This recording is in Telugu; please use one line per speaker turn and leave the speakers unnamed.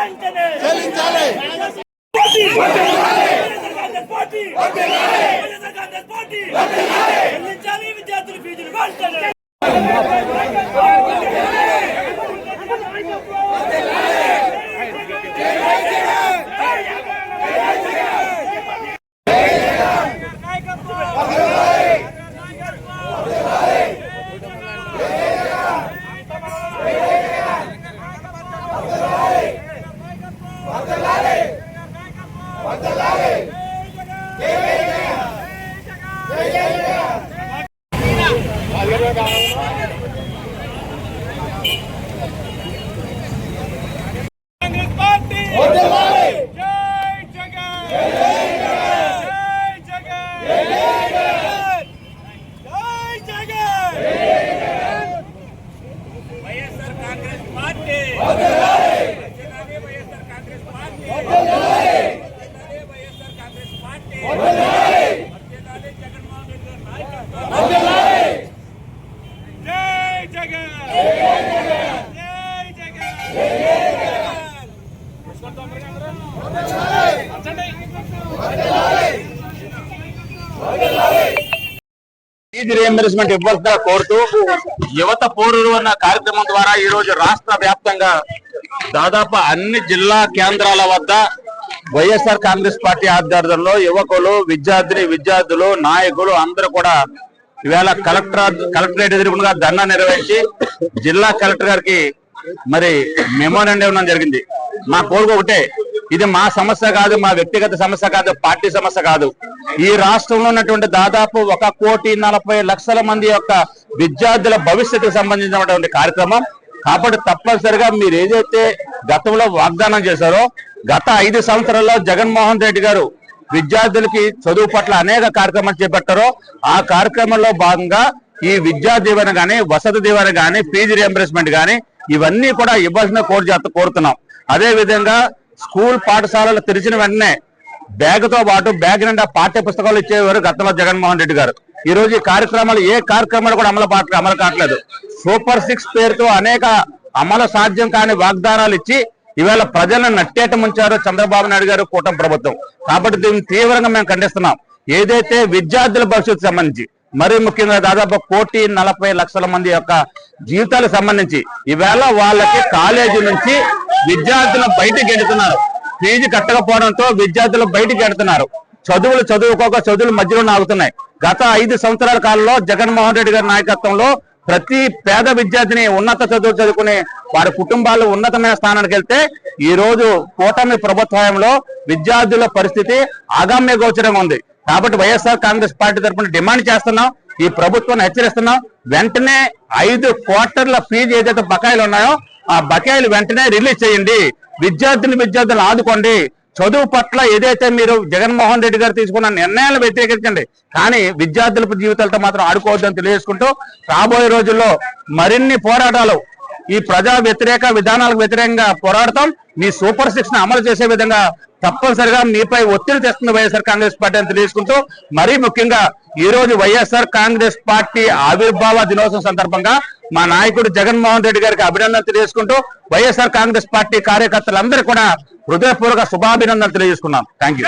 చెల్లించాలి.
విద్యార్థుల ఫీజులు వెంటనే కాంగ్రెస్ పార్టీ జై జగన్ జై జగన్ జై జగన్ వైఎస్ఆర్ కాంగ్రెస్ పార్టీ వర్ధిల్లాలి వైఎస్ఆర్ కాంగ్రెస్ పార్టీ వర్ధిల్లాలి వైఎస్ఆర్ కాంగ్రెస్ పార్టీ వర్ధిల్లాలి జగన్మోహన్ రెడ్డి గారి నాయకత్వం జై జగన్ జై జగన్
ఫీజు రియంబర్స్మెంట్ ఇవ్వాల్సిందిగా కోరుతూ యువత పౌరులు అన్న కార్యక్రమం ద్వారా ఈ రోజు రాష్ట్ర వ్యాప్తంగా దాదాపు అన్ని జిల్లా కేంద్రాల వద్ద వైఎస్ఆర్ కాంగ్రెస్ పార్టీ ఆధ్వర్యంలో యువకులు విద్యార్థిని విద్యార్థులు నాయకులు అందరూ కూడా ఈవేళ కలెక్టర్ కలెక్టరేట్ ఎదురుగా ధర్నా నిర్వహించి జిల్లా కలెక్టర్ గారికి మరి మెమోరాండం ఇవ్వడం జరిగింది. మా కోరిక ఒకటే ఇది మా సమస్య కాదు మా వ్యక్తిగత సమస్య కాదు పార్టీ సమస్య కాదు. ఈ రాష్ట్రంలో ఉన్నటువంటి దాదాపు ఒక కోటి నలభై లక్షల మంది యొక్క విద్యార్థుల భవిష్యత్తుకు సంబంధించినటువంటి కార్యక్రమం. కాబట్టి తప్పనిసరిగా మీరు ఏదైతే గతంలో వాగ్దానం చేశారో గత ఐదు సంవత్సరాల్లో జగన్మోహన్ రెడ్డి గారు విద్యార్థులకి చదువు పట్ల అనేక కార్యక్రమాలు చేపట్టారో ఆ కార్యక్రమంలో భాగంగా ఈ విద్యా దీవెన గాని వసతి దీవెన కానీ ఫీజు రియంబర్స్మెంట్ కానీ ఇవన్నీ కూడా ఇవ్వాల్సిన కోరు కోరుతున్నాం. అదే విధంగా స్కూల్ పాఠశాలలు తెరిచిన వెంటనే బ్యాగ్తో పాటు బ్యాగ్ నిండా పాఠ్య పుస్తకాలు ఇచ్చేవారు గతంలో జగన్మోహన్ రెడ్డి గారు. ఈ రోజు ఈ కార్యక్రమాలు ఏ కార్యక్రమాలు కూడా అమలు పాట అమలు కావట్లేదు. సూపర్ సిక్స్ పేరుతో అనేక అమలు సాధ్యం కాని వాగ్దానాలు ఇచ్చి ఇవాళ ప్రజలను నట్టేట ముంచారు చంద్రబాబు నాయుడు గారు కూటమి ప్రభుత్వం. కాబట్టి దీన్ని తీవ్రంగా మేము ఖండిస్తున్నాం. ఏదైతే విద్యార్థుల భవిష్యత్తు సంబంధించి మరీ ముఖ్యంగా దాదాపు కోటి నలభై లక్షల మంది యొక్క జీవితాలకు సంబంధించి ఈవేళ వాళ్ళకి కాలేజీ నుంచి విద్యార్థులు బయటకు ఎడుతున్నారు. ఫీజు కట్టకపోవడంతో విద్యార్థులు బయటకు ఎడుతున్నారు. చదువులు చదువుకోక చదువులు మధ్యలో ఆగుతున్నాయి గత ఐదు సంవత్సరాల కాలంలో జగన్మోహన్ రెడ్డి గారి నాయకత్వంలో ప్రతి పేద విద్యార్థిని ఉన్నత చదువు చదువుకునే వారి కుటుంబాలు ఉన్నతమైన స్థానానికి వెళ్తే ఈ రోజు కూటమి ప్రభుత్వంలో విద్యార్థుల పరిస్థితి ఆగామ్య గోచరంగా ఉంది. కాబట్టి వైఎస్ఆర్ కాంగ్రెస్ పార్టీ తరఫున డిమాండ్ చేస్తున్నాం. ఈ ప్రభుత్వాన్ని హెచ్చరిస్తున్నాం. వెంటనే ఐదు క్వార్టర్ల ఫీజు ఏదైతే బకాయిలు ఉన్నాయో ఆ బకాయిలు వెంటనే రిలీజ్ చేయండి. విద్యార్థులు విద్యార్థులు ఆదుకోండి. చదువు పట్ల ఏదైతే మీరు జగన్మోహన్ రెడ్డి గారు తీసుకున్న నిర్ణయాలు వ్యతిరేకించండి. కానీ విద్యార్థుల జీవితాలతో మాత్రం ఆడుకోవద్దని తెలియజేసుకుంటూ రాబోయే రోజుల్లో మరిన్ని పోరాటాలు ఈ ప్రజా వ్యతిరేక విధానాలకు వ్యతిరేకంగా పోరాడతాం. మీ సూపర్ సిక్స్ అమలు చేసే విధంగా తప్పనిసరిగా మీపై ఒత్తిడి తెస్తుంది వైఎస్ఆర్ కాంగ్రెస్ పార్టీ అని తెలియజేసుకుంటూ మరీ ముఖ్యంగా ఈ రోజు వైఎస్ఆర్ కాంగ్రెస్ పార్టీ ఆవిర్భావ దినోత్సవం సందర్భంగా మా నాయకుడు జగన్మోహన్ రెడ్డి గారికి అభినందనలు తెలియజేసుకుంటూ వైఎస్ఆర్ కాంగ్రెస్ పార్టీ కార్యకర్తలందరూ కూడా హృదయపూర్వక శుభాభినందనలు తెలియజేసుకున్నాం. Thank you